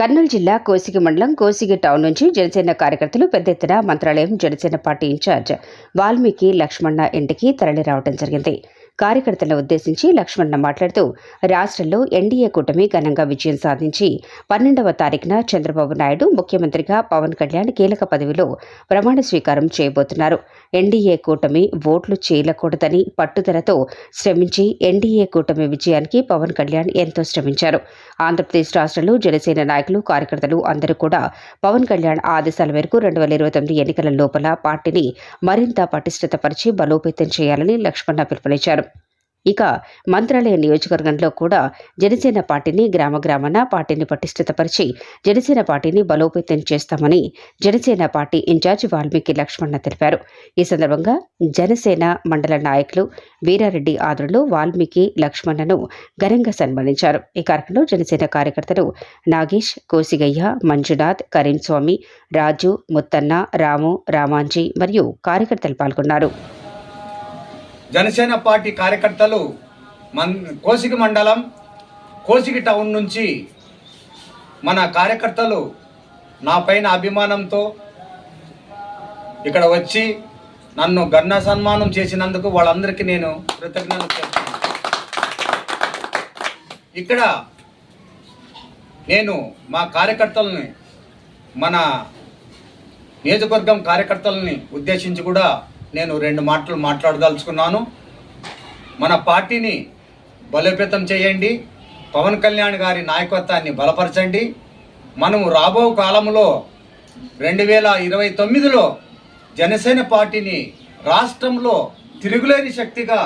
కర్నూలు జిల్లా కోసిగి మండలం కోసిగి టౌన్ నుంచి జనసేన కార్యకర్తలు పెద్ద ఎత్తున మంత్రాలయం జనసేన పార్టీ ఇన్ఛార్జ్ వాల్మీకి లక్ష్మణ ఇంటికి తరలిరావడం జరిగింది. కార్యకర్తలను ఉద్దేశించి లక్ష్మణ మాట్లాడుతూ రాష్ట్రంలో ఎన్డీఏ కూటమి ఘనంగా విజయం సాధించి పన్నెండవ తారీఖున చంద్రబాబు నాయుడు ముఖ్యమంత్రిగా పవన్ కళ్యాణ్ కీలక పదవిలో ప్రమాణ స్వీకారం చేయబోతున్నారు. ఎన్డీఏ కూటమి ఓట్లు చేయకూడదని పట్టుదలతో శ్రమించి ఎన్డీఏ కూటమి విజయానికి పవన్ కళ్యాణ్ ఎంతో శ్రమించారు. ఆంధ్రప్రదేశ్ రాష్ట్రంలో జనసేన నాయకులు కార్యకర్తలు అందరూ కూడా పవన్ కళ్యాణ్ ఆదేశాల మేరకు రెండు వేల ఇరవై తొమ్మిది ఎన్నికల లోపల పార్టీని మరింత పటిష్టతపరిచి బలోపేతం చేయాలని లక్ష్మణ పిలుపునిచ్చారు. ఇక మంత్రాలయ నియోజకవర్గంలో కూడా జనసేన పార్టీని గ్రామ గ్రామాన పార్టీని పటిష్టతపరిచి జనసేన పార్టీని బలోపేతం చేస్తామని జనసేన పార్టీ ఇన్ఛార్జ్ వాల్మీకి లక్ష్మణ తెలిపారు. ఈ సందర్భంగా జనసేన మండల నాయకులు వీరారెడ్డి ఆదరణలో వాల్మీకి లక్ష్మణను ఘనంగా సన్మానించారు. ఈ కార్యక్రమంలో జనసేన కార్యకర్తలు నాగేష్ కోసిగయ్య మంజునాథ్ కరీం స్వామి రాజు ముత్తన్న రాము రామాంజీ మరియు కార్యకర్తలు పాల్గొన్నారు. జనసేన పార్టీ కార్యకర్తలు మన్ కోసిగి మండలం కోసిగి టౌన్ నుంచి మన కార్యకర్తలు నా పైన అభిమానంతో ఇక్కడ వచ్చి నన్ను గన్న సన్మానం చేసినందుకు వాళ్ళందరికీ నేను కృతజ్ఞతలు చెప్తున్నాను ఇక్కడ నేను మా కార్యకర్తలని మన నియోజకవర్గం కార్యకర్తలని ఉద్దేశించి కూడా నేను రెండు మాటలు మాట్లాడదలుచుకున్నాను. మన పార్టీని బలోపేతం చేయండి. పవన్ కళ్యాణ్ గారి నాయకత్వాన్ని బలపరచండి. మనము రాబో కాలంలో రెండు వేల ఇరవై తొమ్మిదిలో జనసేన పార్టీని రాష్ట్రంలో తిరుగులేని శక్తిగా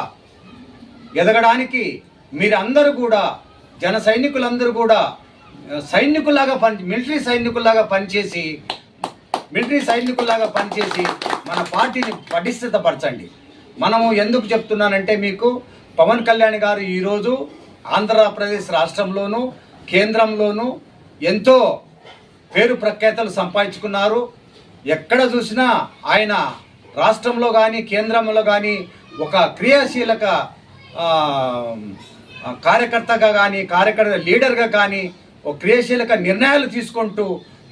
ఎదగడానికి మీరందరూ కూడా జన సైనికులందరూ కూడా సైనికులాగా పని మిలిటరీ సైనికుల్లాగా పనిచేసి మిలిటరీ సైనికుల్లాగా పనిచేసి మన పార్టీని పటిష్టతపరచండి. మనము ఎందుకు చెప్తున్నానంటే మీకు పవన్ కళ్యాణ్ గారు ఈరోజు ఆంధ్రప్రదేశ్ రాష్ట్రంలోనూ కేంద్రంలోనూ ఎంతో పేరు ప్రఖ్యాతలు సంపాదించుకున్నారు. ఎక్కడ చూసినా ఆయన రాష్ట్రంలో కానీ కేంద్రంలో కానీ ఒక క్రియాశీలక కార్యకర్తగా కానీ కార్యకర్త లీడర్గా కానీ ఒక క్రియాశీలక నిర్ణయాలు తీసుకుంటూ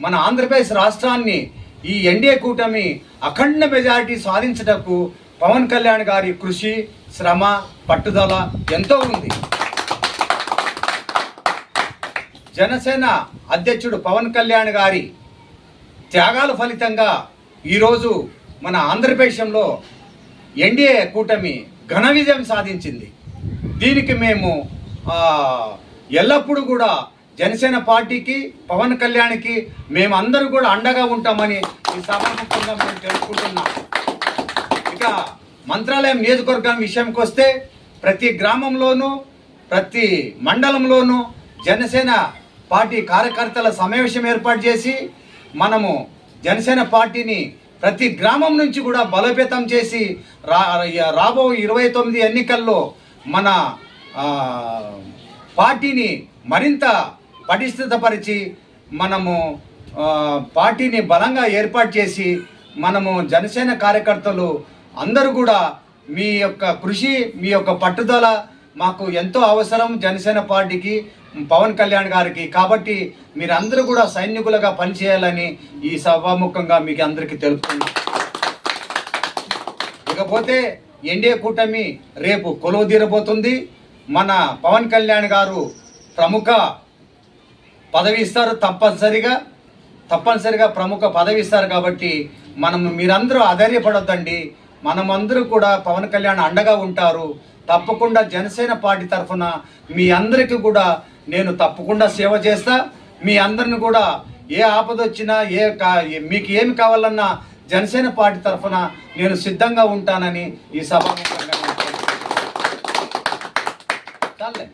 మన ఆంధ్రప్రదేశ్ రాష్ట్రాన్ని ఈ ఎన్డీఏ కూటమి అఖండ మెజారిటీ సాధించటకు పవన్ కళ్యాణ్ గారి కృషి శ్రమ పట్టుదల ఎంతో ఉంది. జనసేన అధ్యక్షుడు పవన్ కళ్యాణ్ గారి త్యాగాల ఫలితంగా ఈరోజు మన ఆంధ్రప్రదేశంలో ఎన్డీఏ కూటమి ఘన విజయం సాధించింది. దీనికి మేము ఎల్లప్పుడూ కూడా జనసేన పార్టీకి పవన్ కళ్యాణ్కి మేమందరూ కూడా అండగా ఉంటామని ఈ సభాముఖంగా మేము తెలుసుకుంటున్నాం ఇక మంత్రాలయం నియోజకవర్గం విషయంకి వస్తే ప్రతి గ్రామంలోనూ ప్రతి మండలంలోనూ జనసేన పార్టీ కార్యకర్తల సమావేశం ఏర్పాటు చేసి మనము జనసేన పార్టీని ప్రతి గ్రామం నుంచి కూడా బలోపేతం చేసి రా రాబో ఇరవై తొమ్మిది ఎన్నికల్లో మన పార్టీని మరింత పటిష్టతపరిచి మనము పార్టీని బలంగా ఏర్పాటు చేసి మనము జనసేన కార్యకర్తలు అందరూ కూడా మీ యొక్క కృషి మీ యొక్క పట్టుదల మాకు ఎంతో అవసరం జనసేన పార్టీకి పవన్ కళ్యాణ్ గారికి. కాబట్టి మీరందరూ కూడా సైనికులుగా పనిచేయాలని ఈ సభాముఖంగా మీకు అందరికీ తెలుపుతున్నాం. ఇకపోతే ఎన్డీఏ కూటమి రేపు కొలువు తీరబోతుంది. మన పవన్ కళ్యాణ్ గారు ప్రముఖ పదవి ఇస్తారు తప్పనిసరిగా తప్పనిసరిగా ప్రముఖ పదవి ఇస్తారు కాబట్టి మనం మీరందరూ ఆధైర్యపడొద్దండి మనమందరూ కూడా పవన్ కళ్యాణ్ అండగా ఉంటారు. తప్పకుండా జనసేన పార్టీ తరఫున మీ అందరికీ కూడా నేను తప్పకుండా సేవ చేస్తా. మీ అందరిని కూడా ఏ ఆపద వచ్చినా ఏ కా- మీకు ఏమి కావాలన్నా జనసేన పార్టీ తరఫున నేను సిద్ధంగా ఉంటానని ఈ సభ చాలే.